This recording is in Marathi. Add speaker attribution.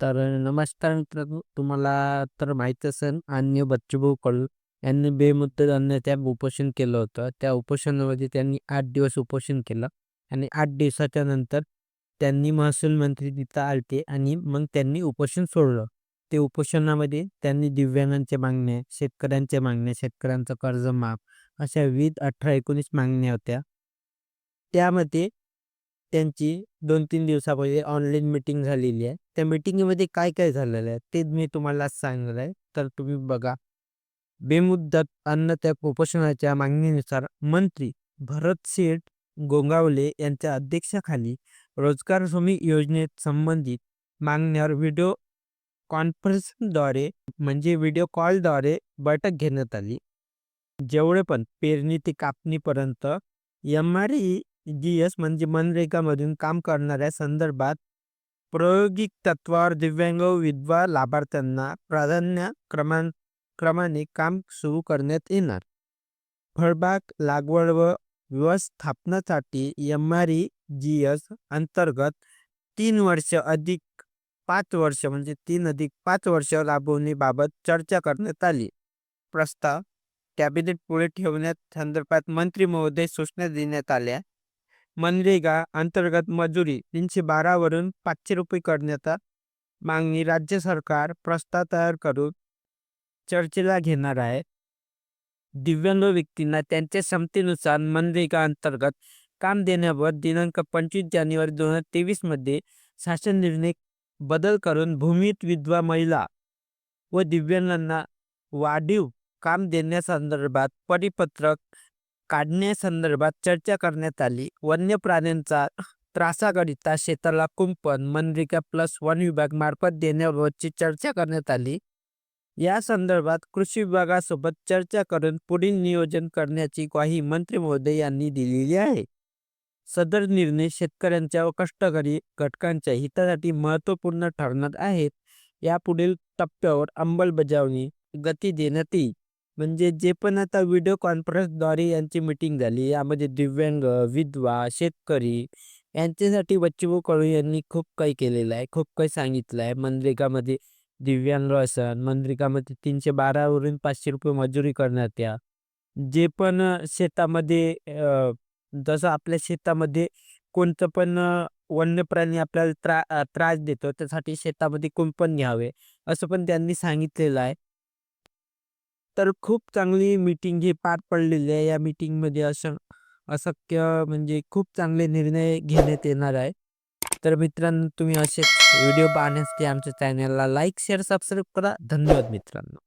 Speaker 1: तर नमस्कार मित्रांनो तुम्हाला तर माहीत असेल अन्य बच्चूभाऊ कडू यांनी बेमुद्दत अन्नत्याग उपोषण केलं होतं. त्या उपोषणामध्ये त्यांनी आठ दिवस उपोषण केलं आणि आठ दिवसाच्या नंतर त्यांनी महसूल मंत्री तिथं आलते आणि मग त्यांनी उपोषण सोडलं. ते उपोषणामध्ये त्यांनी दिव्यांगांच्या मागण्या शेतकऱ्यांच्या मागण्या शेतकऱ्यांचं कर्ज माफ अशा विविध अठरा एकोणीस मागण्या होत्या. त्यामध्ये त्यांची दोन तीन दिवसापहिले ऑनलाईन मीटिंग झालेली आहे. त्या मीटिंगमध्ये काय काय झालेलं आहे ते मी तुम्हाला सांगणार आहे. तर तुम्ही बघा. बेमुद्दत अन्न त्या उपोषणाच्या मागणीनुसार मंत्री भरत शेठ गोंगावले यांच्या अध्यक्षाखाली रोजगार हमी योजनेत संबंधित मागण्यावर व्हिडिओ कॉन्फरन्सद्वारे म्हणजे व्हिडिओ कॉलद्वारे बैठक घेण्यात आली. जेवढे पण पेरणी ते कापणीपर्यंत M R E G S म्हणजे मनरेगामधून काम करणाऱ्या संदर्भात प्रायोगिक तत्वावर दिव्यांग विधवा लाभार्थ्यांना प्राधान्य क्रमां क्रमाने काम सुरू करण्यात येणार. फळबाग लागवड व व्यवस्थापनासाठी M R E G S अंतर्गत तीन वर्ष अधिक पाच वर्ष म्हणजे तीन अधिक पाच वर्ष राबवणीबाबत चर्चा करण्यात आली. प्रस्ताव कॅबिनेट पुढे ठेवण्यात संदर्भात मंत्री महोदय सूचना देण्यात आल्या. म्हणजे मनरेगा अंतर्गत मजुरी तीनशे बारावरून पाचशे रुपये करण्याचा मागणी राज्य सरकार प्रस्ताव तयार करून चर्चेला घेणार आहे. दिव्यांग व्यक्तींना त्यांच्या क्षमतेनुसार मनरेगा म्हणजे अंतर्गत काम देण्यावर दिनांक पंचवीस जानेवारी दोन हजार तेवीसमध्ये शासन निर्णय बदल करून भूमित विधवा महिला व दिव्यांगांना वाढीव काम देण्यासंदर्भात परिपत्रक काढण्यासंदर्भात चर्चा करण्यात आली. वन्य प्राण्यांचा त्रासाकरिता शेताला कुंपण मनरेगा प्लस वन विभाग मार्फत देण्याबाबतची चर्चा करण्यात आली. या संदर्भात कृषी विभागासोबत चर्चा करून पुढील नियोजन करण्याची ग्वाही मंत्री महोदय यांनी दिलेली आहे. सदर निर्णय शेतकऱ्यांच्या व कष्टकरी घटकांच्या हितासाठी महत्त्वपूर्ण ठरणार आहेत. या पुढील टप्प्यावर अंमलबजावणी गती देण्यात येईल. म्हणजे जे पण आता व्हिडिओ कॉन्फरन्सद्वारे यांची मीटिंग झाली यामध्ये दिव्यांग विधवा शेतकरी यांच्यासाठी बच्चूभाऊ कडू यांनी खूप काही केलेलं आहे खूप काही सांगितलं आहे. मनरेगामध्ये दिव्यांग असन मनरेगामध्ये तीनशे बारावरून पाचशे रुपये मजुरी करण्यात या. जे पण शेतामध्ये जसं आपल्या शेतामध्ये कोणतं पण वन्य प्राणी आपल्याला त्रा त्रास देतो त्यासाठी शेतामध्ये कुंपण घ्यावे असं पण त्यांनी सांगितलेलं आहे. तर खूप चांगली मीटिंग ही पार पडलेली आहे. या मीटिंगमध्ये असं अशक्य म्हणजे खूप चांगले निर्णय घेण्यात येणार आहे. तर मित्रांनो तुम्ही असेच व्हिडिओ पाहण्यासाठी आमच्या चॅनलला लाईक शेअर सबस्क्राईब करा. धन्यवाद मित्रांनो.